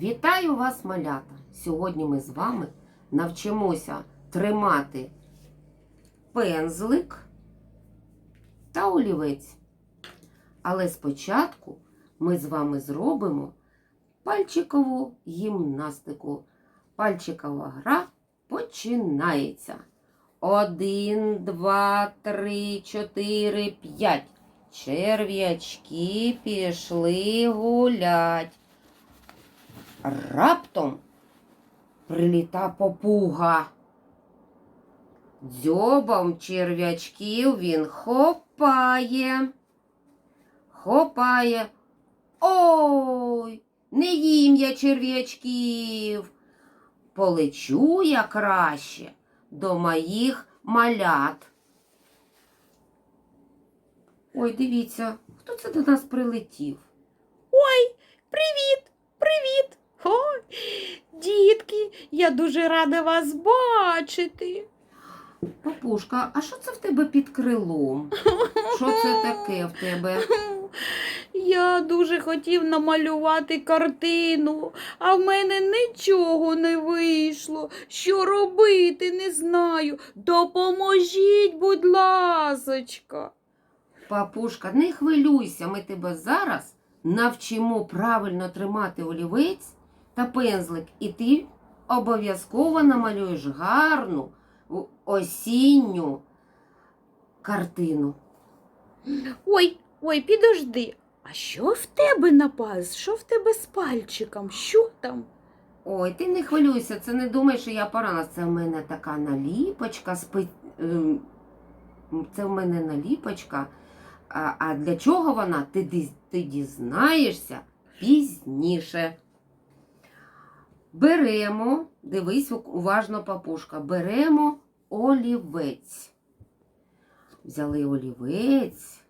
Вітаю вас, малята! Сьогодні ми з вами навчимося тримати пензлик та олівець. Але спочатку ми з вами зробимо пальчикову гімнастику. Пальчикова гра починається. Один, два, три, чотири, п'ять. Черв'ячки пішли гулять. Раптом приліта попуга. Дзьобом черв'ячків він хопає. Хопає. Ой, не їм я черв'ячків. Полечу я краще до моїх малят. Ой, дивіться, хто це до нас прилетів? Ой, привіт, привіт. Ой, дітки, я дуже рада вас бачити. Папушка, а що це в тебе під крилом? Що це таке в тебе? Я дуже хотів намалювати картину, а в мене нічого не вийшло. Що робити, не знаю. Допоможіть, будь ласочка. Папушка, не хвилюйся, ми тебе зараз навчимо правильно тримати олівець та пензлик, і ти обов'язково намалюєш гарну осінню картину. Ой, ой, підожди. А що в тебе на пальці? Що в тебе з пальчиком? Що там? Ой, ти не хвилюйся, це не думай, що я порана. Це в мене така наліпочка. спи- ем, Це в мене наліпочка. А, а для чого вона? Ти, ти дізнаєшся пізніше. Беремо, дивись уважно, папушка, беремо олівець. Взяли олівець.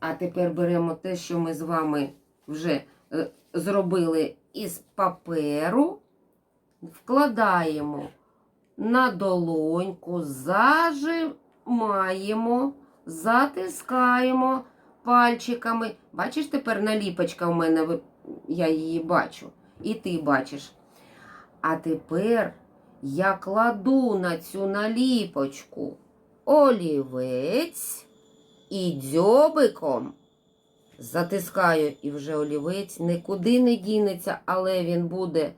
А тепер беремо те, що ми з вами вже е, зробили із паперу, вкладаємо на долоньку, зажимаємо, затискаємо пальчиками. Бачиш, тепер наліпочка в мене, я її бачу, і ти бачиш. А тепер я кладу на цю наліпочку олівець і дзьобиком затискаю, і вже олівець нікуди не дінеться, але він буде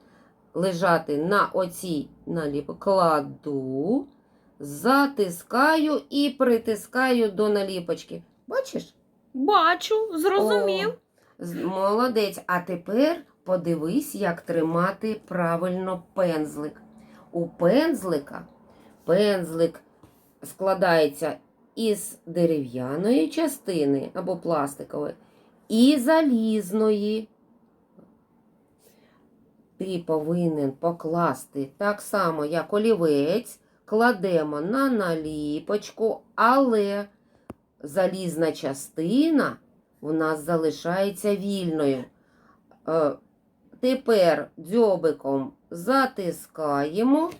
лежати на оцій наліпці. Кладу, затискаю і притискаю до наліпочки. Бачиш? Бачу, зрозумів. О, молодець. А тепер подивись, як тримати правильно пензлик. У пензлика пензлик складається із дерев'яної частини або пластикової і залізної. Ти повинен покласти так само, як олівець, кладемо на наліпочку, але залізна частина у нас залишається вільною. Тепер дзьобиком затискаємо,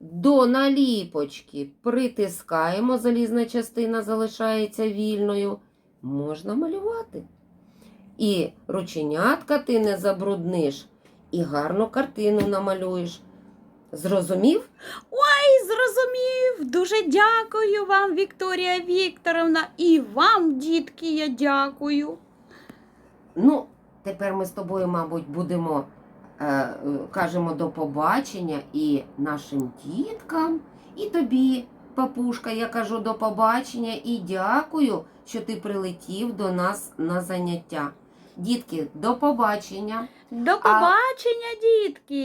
до наліпочки притискаємо, залізна частина залишається вільною. Можна малювати. І рученятка ти не забрудниш, і гарну картину намалюєш. Зрозумів? Ой, зрозумів. Дуже дякую вам, Вікторія Вікторовна, і вам, дітки, я дякую. Ну, тепер ми з тобою, мабуть, будемо е, е, кажемо до побачення і нашим діткам, і тобі, папушка, я кажу до побачення і дякую, що ти прилетів до нас на заняття. Дітки, до побачення. До побачення, дітки.